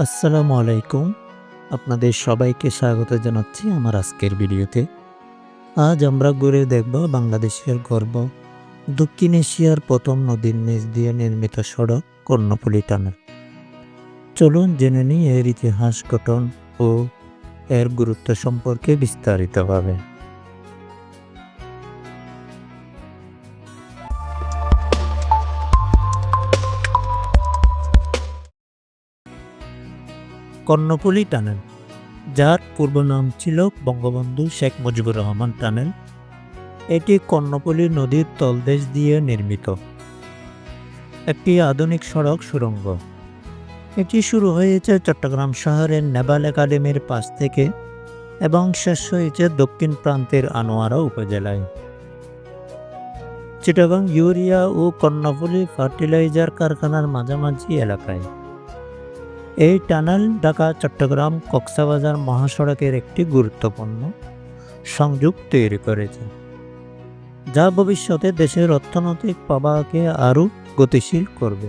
আসসালামু আলাইকুম। আপনাদের সবাইকে স্বাগত জানাচ্ছি আমার আজকের ভিডিওতে। আজ আমরা ঘুরে দেখব বাংলাদেশের গর্ব। দক্ষিণ এশিয়ার প্রথম নদীর নিচ দিয়ে নির্মিত সড়ক কর্ণফুলী টানেল। চলুন জেনে নিই এর ইতিহাস গঠন ও এর গুরুত্ব সম্পর্কে বিস্তারিতভাবে। কর্ণফুলী টানেল, যার পূর্ব নাম ছিল বঙ্গবন্ধু শেখ মুজিবুর রহমান টানেল। এটি কর্ণফুলী নদীর তলদেশ দিয়ে নির্মিত। একটি আধুনিক সড়ক সুড়ঙ্গ এটি শুরু হয়েছে চট্টগ্রাম শহরের নেভাল একাডেমির পাশ থেকে এবং শেষ হয়েছে দক্ষিণ প্রান্তের আনোয়ারা উপজেলায়। চিটাগাং ইউরিয়া ও কর্ণফুলী ফার্টিলাইজার কারখানার মাঝামাঝি এলাকায়। এই টানেল ঢাকা, চট্টগ্রাম কক্সবাজার মহাসড়কের একটি গুরুত্বপূর্ণ সংযোগ তৈরি করেছে, যা ভবিষ্যতে দেশের অর্থনৈতিক প্রবাহকে আরও গতিশীল করবে।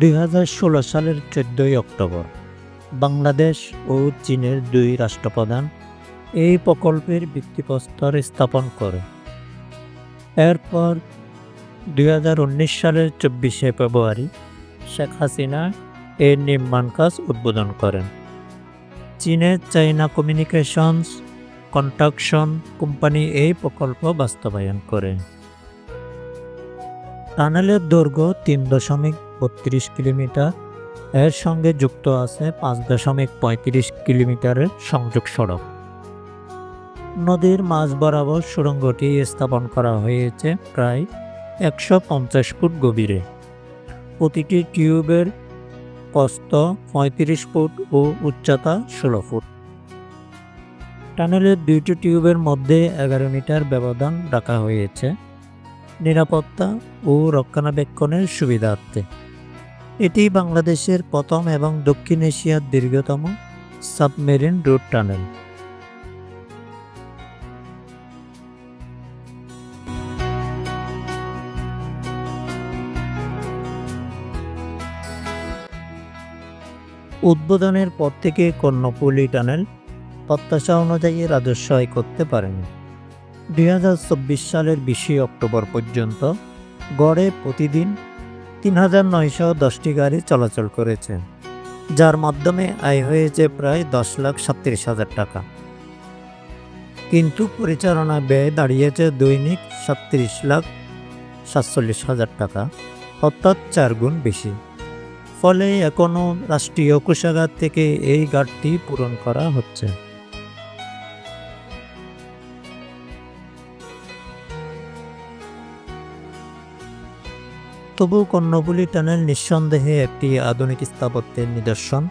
দুই হাজার ষোলো সালের চোদ্দই অক্টোবর, বাংলাদেশ ও চীনের দুই রাষ্ট্রপ্রধান এই প্রকল্পের ভিত্তিপ্রস্তর স্থাপন করে। এরপর দু হাজার উনিশ সালের চব্বিশে ফেব্রুয়ারি শেখ হাসিনা এর নির্মাণ কাজ উদ্বোধন করেন। চীনের চাইনা কমিউনিকেশনস, কন্ট্রাকশন কোম্পানি এই প্রকল্প বাস্তবায়ন করে। টানেলের দৈর্ঘ্য তিন দশমিক বত্রিশ কিলোমিটার, এর সঙ্গে যুক্ত আছে পাঁচ দশমিক পঁয়ত্রিশ কিলোমিটারের সংযোগ সড়ক। নদীর মাঝ বরাবর সুড়ঙ্গটি স্থাপন করা হয়েছে প্রায় একশো পঞ্চাশ ফুট গভীরে। প্রতিটি টিউবের কস্ত পঁয়ত্রিশ ফুট ও উচ্চতা ষোলো ফুট। টানেলের দুইটি টিউবের মধ্যে এগারো মিটার ব্যবধান রাখা হয়েছে। নিরাপত্তা ও রক্ষণাবেক্ষণের সুবিধার্থে। এটি বাংলাদেশের প্রথম এবং দক্ষিণ এশিয়ার দীর্ঘতম সাবমেরিন রুট টানেল। উদ্বোধনের পর থেকে কর্ণফুলী টানেল প্রত্যাশা অনুযায়ী রাজস্ব আয় করতে পারেনি। দুই সালের বিশে অক্টোবর পর্যন্ত গড়ে প্রতিদিন তিন হাজার নয়শো দশটি গাড়ি চলাচল করেছে, যার মাধ্যমে আয় হয়েছে প্রায় দশ লাখ সাতত্রিশ হাজার টাকা। কিন্তু পরিচালনা ব্যয় দাঁড়িয়েছে দৈনিক সাতত্রিশ লাখ সাতচল্লিশ হাজার টাকা, অর্থাৎ চার গুণ বেশি। ফলে এখনও রাষ্ট্রীয় কোষাগার থেকে এই ঘাটতি পূরণ করা হচ্ছে। তবু কর্ণফুলী টানেল নিঃসন্দেহে একটি আধুনিক স্থাপত্যের নিদর্শন,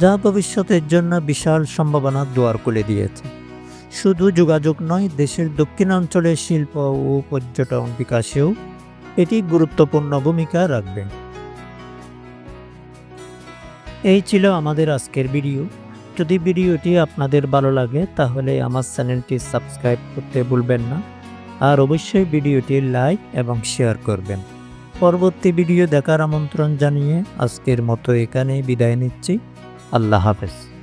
যা ভবিষ্যতের জন্য বিশাল সম্ভাবনার দুয়ার খুলে দিয়েছে। শুধু যোগাযোগ নয়, দেশের দক্ষিণাঞ্চলের শিল্প ও পর্যটন বিকাশেও এটি গুরুত্বপূর্ণ ভূমিকা রাখবে। এই ছিল আমাদের আজকের ভিডিও। যদি ভিডিওটি আপনাদের ভালো লাগে, তাহলে আমার চ্যানেলটি সাবস্ক্রাইব করতে ভুলবেন না। আর অবশ্যই ভিডিওটি লাইক এবং শেয়ার করবেন। পরবর্তী ভিডিও দেখার আমন্ত্রণ জানিয়ে আজকের মতো এখানেই বিদায় নিচ্ছি। আল্লাহ হাফেজ।